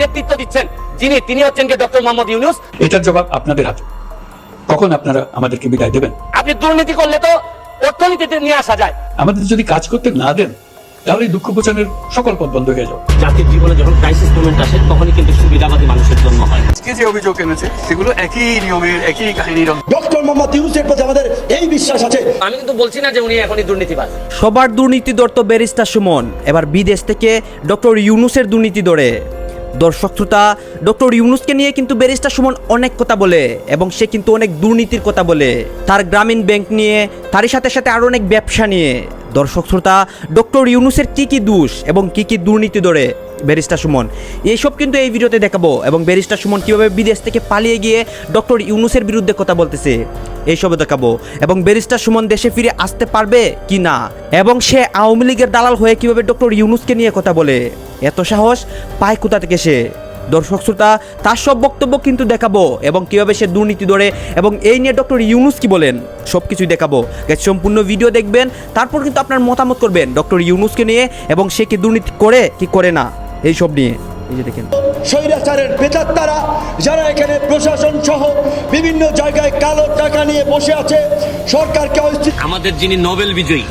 নেতৃত্ব দিচ্ছেন যিনি তিনি হচ্ছেন কি ডক্টর মোহাম্মদ ইউনুস। এটার জবাব আপনাদের হাতে। কখন আপনারা আমাদেরকে বিদায় দেবেন? আপনি দুর্নীতি করলে তো অর্থনীতিতে নিয়ে আসা যায়। আমাদের যদি কাজ করতে না দেন তাহলে দুঃখ সকল পথ বন্ধ হয়ে যাবে। জাতির জীবনে যখন ক্রাইসিস মুভমেন্ট আসে তখনই কিন্তু সুবিধাবাদী মানুষের জন্য হয়। আজকে যে অভিযোগ এনেছে সেগুলো একই নিয়মের একই কাহিনীর ডক্টর মোহাম্মদ ইউনুসের প্রতি আমাদের এই বিশ্বাস আছে। আমি কিন্তু বলছি না যে উনি এখনই দুর্নীতিবাজ। সবার দুর্নীতি দর্ত ব্যারিস্টার সুমন। এবার বিদেশ থেকে ডক্টর ইউনুসের দুর্নীতি ধরে দর্শক শ্রোতা, ডক্টর ইউনুসকে নিয়ে কিন্তু ব্যারিস্টার সুমন অনেক কথা বলে এবং সে কিন্তু অনেক দুর্নীতির কথা বলে। তার গ্রামীণ ব্যাংক নিয়ে, তারই সাথে সাথে আরও অনেক ব্যবসা নিয়ে। দর্শক শ্রোতা, ডক্টর ইউনুসের কি কি দোষ এবং কি কি দুর্নীতি ধরে? ব্যারিস্টার সুমন। এইসব কিন্তু এই ভিডিওতে দেখাবো এবং ব্যারিস্টার সুমন কীভাবে বিদেশ থেকে পালিয়ে গিয়ে ডক্টর ইউনুসের বিরুদ্ধে কথা বলতেছে এইসব দেখাবো। এবং ব্যারিস্টার সুমন দেশে ফিরে আসতে পারবে কি না? এবং সে আওয়ামী লীগের দালাল হয়ে কীভাবে ডক্টর ইউনুসকে নিয়ে কথা বলে? এত সাহস পায় কোথা থেকে সে? দর্শক শ্রোতা, তার সব বক্তব্য কিন্তু দেখাবো এবং কীভাবে সে দুর্নীতি ধরে এবং এই নিয়ে ডক্টর ইউনুস কি বলেন, সব কিছুই দেখাবো। সম্পূর্ণ ভিডিও দেখবেন, তারপর কিন্তু আপনার মতামত করবেন ডক্টর ইউনুসকে নিয়ে এবং সে কি দুর্নীতি করে, কি করে না। এই সব নিয়ে এই যে দেখেন। স্বৈরাচারের বেতাত্তারা যারা এখানে প্রশাসন সহ বিভিন্ন জায়গায় কালো টাকা নিয়ে বসে আছে সরকারকে অস্থির আমাদের যিনি নোবেল বিজয়ী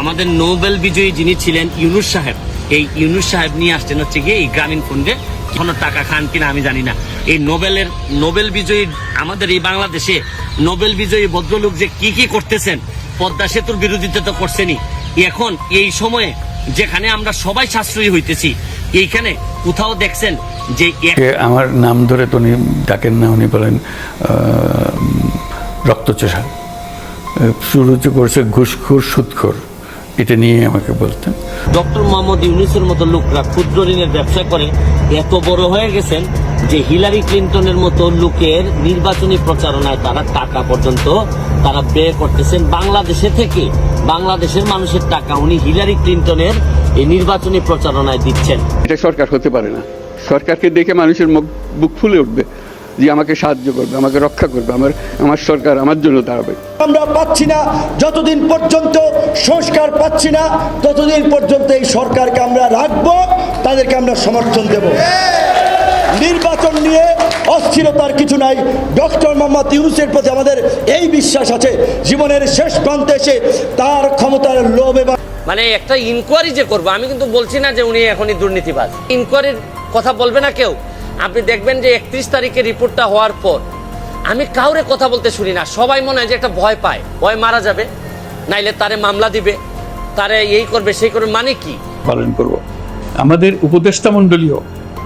আমাদের নোবেল বিজয়ী যিনি ছিলেন ইউনুস সাহেব এই ইউনুস সাহেব নিয়ে আসছেন হচ্ছে গিয়ে এই গ্রামীণ ফন্ডে কোনো টাকা খান কিনা আমি জানি না। এই নোবেলের নোবেল বিজয়ী আমাদের এই বাংলাদেশে নোবেল বিজয়ী ভদ্রলোক যে কি কি করতেছেন পদ্মা সেতুর বিরোধিতা তো করছেনই। এখন এই সময়ে যেখানে আমরা সবাই সাশ্রয়ী হইতেছি এইখানে কোথাও দেখছেন যে আমার নাম ধরে তো উনি ডাকেন না উনি বলেন রক্তচোষা। শুরু করছে ঘুষখোর সুদখোর। এটা নিয়ে আমাকে বলতেন। ডক্টর মোহাম্মদ ইউনুসের মতো লোকরা ক্ষুদ্র ঋণের ব্যবসা করে এত বড় হয়ে গেছেন যে হিলারি ক্লিন্টনের মতো লোকের নির্বাচনী প্রচারণায় তারা টাকা পর্যন্ত তারা ব্যয় করতেছেন বাংলাদেশে থেকে। বাংলাদেশের মানুষের টাকা উনি হিলারি ক্লিন্টনের এই নির্বাচনী প্রচারণায় দিচ্ছেন। এটা সরকার হতে পারে না। সরকারকে দেখে মানুষের মুখ বুক ফুলে উঠবে যে আমাকে সাহায্য করবে আমাকে রক্ষা করবে আমার আমার সরকার আমার জন্য দাঁড়াবে। আমরা পাচ্ছি না যতদিন পর্যন্ত সংস্কার পাচ্ছি না ততদিন পর্যন্ত এই সরকারকে আমরা রাখব তাদেরকে আমরা সমর্থন দেব। নির্বাচন নিয়ে অস্থিরতার কিছু নাই। ডক্টর মোহাম্মদ ইউনুসের প্রতি আমাদের এই বিশ্বাস আছে। জীবনের শেষ প্রান্তে এসে তার ক্ষমতার লোভ এবং মানে একটা ইনকোয়ারি যে করব আমি কিন্তু বলছি না যে উনি এখনই দুর্নীতিবাজ। ইনকোয়ারির কথা বলবে না কেউ। আপনি দেখবেন যে একত্রিশ তারিখে রিপোর্টটা হওয়ার পর আমি কাউরে কথা বলতে শুনি না। সবাই মনে হয় যে একটা ভয় পায়। ভয় মারা যাবে নাইলে তারে মামলা দিবে তারে এই করবে সেই করবে মানে কি? পালন করব। আমাদের উপদেষ্টা মণ্ডলীয়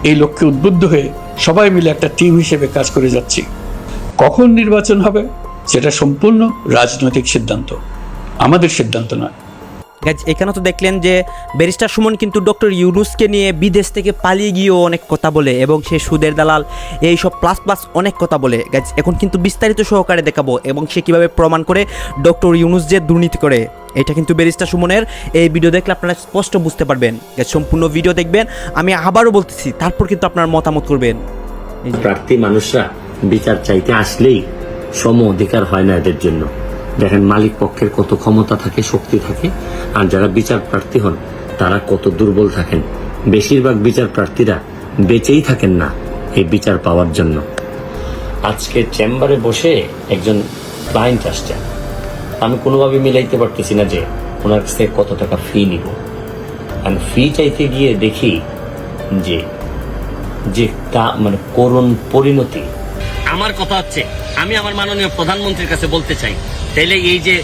এই লক্ষ্যে উদ্বুদ্ধ হয়ে সবাই মিলে একটা টিম হিসেবে কাজ করে যাচ্ছি। কখন নির্বাচন হবে, সেটা সম্পূর্ণ রাজনৈতিক সিদ্ধান্ত। আমাদের সিদ্ধান্ত নয়। এখানে তো দেখলেন যে ব্যারিস্টার সুমন কিন্তু ডক্টর ইউনুসকে নিয়ে বিদেশ থেকে পালিয়ে গিয়েও অনেক কথা বলে এবং সে সুদের দালাল, এই সব প্লাস প্লাস অনেক কথা বলে। গাইজ এখন কিন্তু বিস্তারিত সহকারে দেখাবো এবং সে কীভাবে প্রমাণ করে ডক্টর ইউনুস যে দুর্নীতি করে। এটা কিন্তু ব্যারিস্টার সুমনের এই ভিডিও দেখলে আপনারা স্পষ্ট বুঝতে পারবেন। সম্পূর্ণ ভিডিও দেখবেন। আমি আবারও বলতেছি, তারপর কিন্তু আপনার মতামত করবেন। প্রার্থী মানুষরা বিচার চাইতে আসলেই সম অধিকার হয় না এদের জন্য। দেখেন মালিক পক্ষের কত ক্ষমতা থাকে, শক্তি থাকে, আর যারা বিচার প্রার্থী হন, তারা কত দুর্বল থাকেন। বেশিরভাগ বিচার প্রার্থীরা বেঁচেই থাকেন না এই বিচার পাওয়ার জন্য। আজকে চেম্বারে বসে একজন ক্লায়েন্ট আসছেন। আমি কোনোভাবে মিলাইতে পারতেছি না যে ওনার কাছ থেকে কত টাকা ফি নিব। আর ফি চাইতে গিয়ে দেখি যে যে তা মানে করুণ পরিণতি আমার কথা হচ্ছে, আমি আমার মাননীয় প্রধানমন্ত্রীর কাছে বলতে চাই, তাইলে এই যে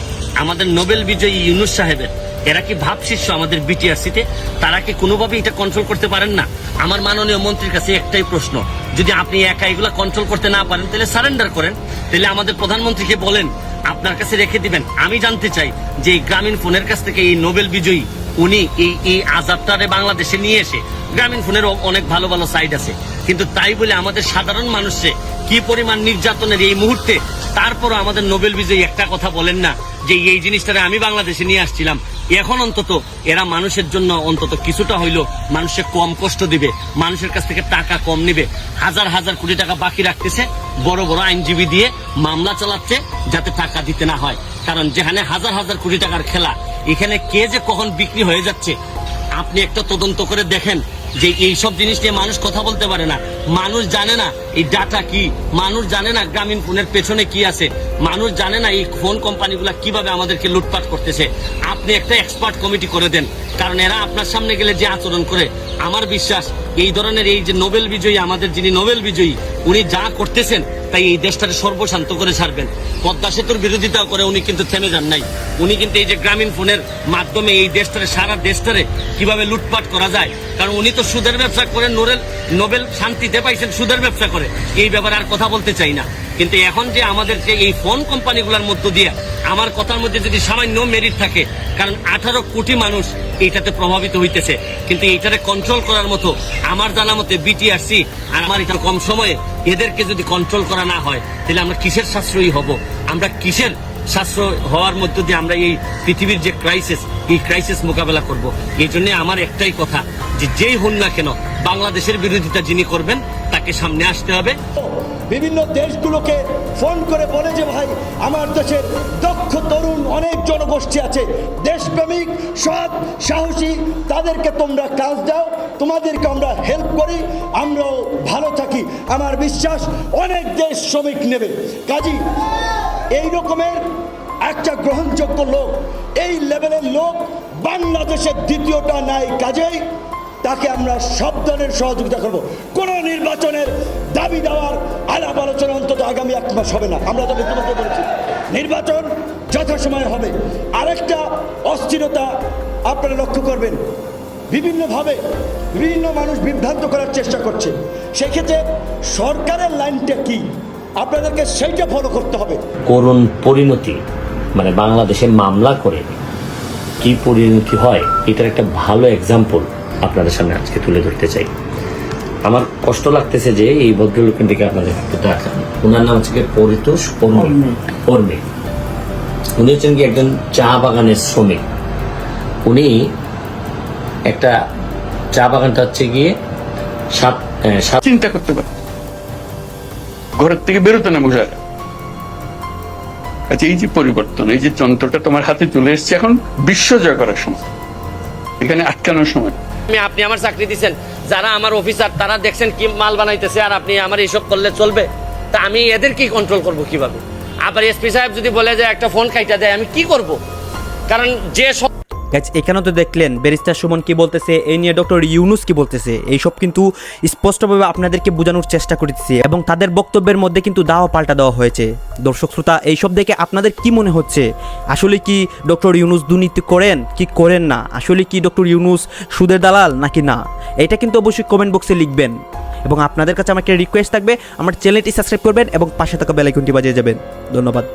আমাদের নোবেল বিজয়ী ইউনুস সাহেবের, এরা কি ভাব শীর্ষ আমাদের বিটিআরসিতে? তারা কি কোনোভাবে এটা কন্ট্রোল করতে পারেন না? আমার মাননীয় মন্ত্রীর কাছে একটাই প্রশ্ন, যদি আপনি একা এগুলা কন্ট্রোল করতে না পারেন তাহলে সারেন্ডার করেন। তাহলে আমাদের প্রধানমন্ত্রীকে বলেন, আপনার কাছে রেখে দিবেন। আমি জানতে চাই যে এই গ্রামীণ ফোনের কাছ থেকে এই নোবেল বিজয়ী, উনি এই এই আজাবটারে বাংলাদেশে নিয়ে এসে, গ্রামীণ ফোনের অনেক ভালো ভালো সাইড আছে। কিন্তু তাই বলে আমাদের সাধারণ মানুষে কি পরিমাণ নির্যাতনের এই মুহূর্তে? তারপরও আমাদের নোবেল বিজয়ী একটা কথা বলেন না, যে এই জিনিসটারে আমি বাংলাদেশে নিয়ে আসছিলাম। এখন অন্তত এরা মানুষের জন্য অন্তত কিছুটা হইল মানুষের কম কষ্ট দিবে, মানুষের কাছ থেকে টাকা কম নিবে। হাজার হাজার কোটি টাকা বাকি রাখতেছে, বড় বড় আইনজীবী দিয়ে মামলা চালাচ্ছে যাতে টাকা দিতে না হয়। কারণ যেখানে হাজার হাজার কোটি টাকার খেলা, এখানে কে যে কখন বিক্রি হয়ে যাচ্ছে, আপনি একটা তদন্ত করে দেখেন যে এইসব জিনিস নিয়ে মানুষ কথা বলতে পারে না। মানুষ জানে না এই ডাটা কি? মানুষ জানে না গ্রামীণ ফোনের পেছনে কি আছে? মানুষ জানে না এই ফোন কোম্পানিগুলো কীভাবে আমাদেরকে লুটপাট করতেছে? আপনি একটা এক্সপার্ট কমিটি করে দেন। কারণ এরা আপনার সামনে গেলে যে আচরণ করে, আমার বিশ্বাস এই ধরনের এই যে নোবেল বিজয়ী, আমাদের যিনি নোবেল বিজয়ী, উনি যা করতেছেন, তাই এই দেশটাকে সর্বশান্ত করে ছাড়বেন। পদ্মা সেতুর বিরোধিতা করে উনি কিন্তু থেমে যান নাই। উনি কিন্তু এই যে গ্রামীণ ফোনের মাধ্যমে এই দেশটারে, সারা দেশটারে কীভাবে লুটপাট করা যায়? কারণ উনি তো সুদের ব্যবসা করে নোবেল নোবেল শান্তিতে পাইছেন সুদের ব্যবসা করে। এই ব্যাপারে আর কথা বলতে চাই না। কিন্তু এখন যে আমাদেরকে এই ফোন কোম্পানিগুলোর মধ্য দিয়ে আমার কথার মধ্যে যদি সামান্য মেরিট থাকে, কারণ আঠারো কোটি মানুষ এইটাতে প্রভাবিত হইতেছে। কিন্তু এইটারে কন্ট্রোল করার মতো আমার জানা মতে বিটিআরসি আর আমার এটা কম সময়ে এদেরকে যদি কন্ট্রোল করা না হয়, তাহলে আমরা কিসের সাশ্রয়ী হব? আমরা কিসের সাশ্রয় হওয়ার মধ্য দিয়ে আমরা এই পৃথিবীর যে ক্রাইসিস এই ক্রাইসিস মোকাবেলা করব। এই জন্য আমার একটাই কথা যে যেই হন না কেন, বাংলাদেশের বিরোধিতা যিনি করবেন, তাকে সামনে আসতে হবে। বিভিন্ন দেশগুলোকে ফোন করে বলে যে, ভাই, আমার দেশের দক্ষ তরুণ অনেক জনগোষ্ঠী আছে। দেশপ্রেমিক, সৎ, সাহসী, তাদেরকে তোমরা কাজ দাও, তোমাদেরকে আমরা হেল্প করি, আমরাও ভালো থাকি। আমার বিশ্বাস, অনেক দেশ শ্রমিক নেবে। কাজী এই রকমের একটা গ্রহণযোগ্য লোক, এই লেভেলের লোক বাংলাদেশের দ্বিতীয়টা নাই, কাজেই তাকে আমরা সব ধরনের সহযোগিতা করব। কোনো নির্বাচনের দাবি দেওয়ার আলাপ আলোচনা অন্তত আগামী এক মাস হবে না। আমরা তো ইতিমধ্যে বলেছি নির্বাচন যথাসময়ে হবে। আরেকটা অস্থিরতা আপনারা লক্ষ্য করবেন। বিভিন্নভাবে বিভিন্ন মানুষ বিভ্রান্ত করার চেষ্টা করছে। সেক্ষেত্রে সরকারের লাইনটা কি? আপনাদেরকে সেইটা ফলো করতে হবে। করুণ পরিণতি মানে বাংলাদেশে মামলা করে কি পরিণতি হয় এটার একটা ভালো এক্সাম্পল আপনাদের সামনে আজকে তুলে ধরতে চাই। আমার কষ্ট লাগতেছে যে এই ভদ্রলোকের দিকে আপনাদের একটু তাকান ওনার নাম হচ্ছে পরিতোষ কর্মী উনি হচ্ছেন কি একজন চা বাগানের শ্রমিক। উনি একটা চা বাগানটা হচ্ছে গিয়ে সাত চিন্তা করতে পারে। ঘরের থেকে বেরোতে না মহিলারা আচ্ছা এই যে পরিবর্তন, এই যে যন্ত্রটা তোমার হাতে চলে এসছে, এখন বিশ্ব জয় করার সময়। এখানে আটকানোর সময়। আমি, আপনি আমার চাকরি দিচ্ছেন যারা আমার অফিসার, তারা দেখছেন কি মাল বানাইতেছে আর আপনি আমার এইসব করলে চলবে। তা আমি এদের কি কন্ট্রোল করব কীভাবে? আবার এসপি সাহেব যদি বলে যে, একটা ফোন খাইতে দেয়, আমি কি করব? কারণ যে গাইজ এখানেও তো দেখলেন, ব্যারিস্টার সুমন কি বলতেছে, এই নিয়ে ডক্টর ইউনুস কি বলতেছে, এইসব কিন্তু স্পষ্টভাবে আপনাদেরকে বোঝানোর চেষ্টা করতেছে এবং তাদের বক্তব্যের মধ্যে কিন্তু দাও পাল্টা দেওয়া হয়েছে। দর্শক শ্রোতা, এইসব দেখে আপনাদের কি মনে হচ্ছে? আসলে কি ডক্টর ইউনুস দুর্নীতি করেন, কি করেন না? আসলে কি ডক্টর ইউনুস সুদের দালাল নাকি না? এটা কিন্তু অবশ্যই কমেন্ট বক্সে লিখবেন এবং আপনাদের কাছে আমাকে রিকোয়েস্ট থাকবে, আমার চ্যানেলটি সাবস্ক্রাইব করবেন এবং পাশে থাকা বেলাইকনটি বাজিয়ে যাবেন। ধন্যবাদ।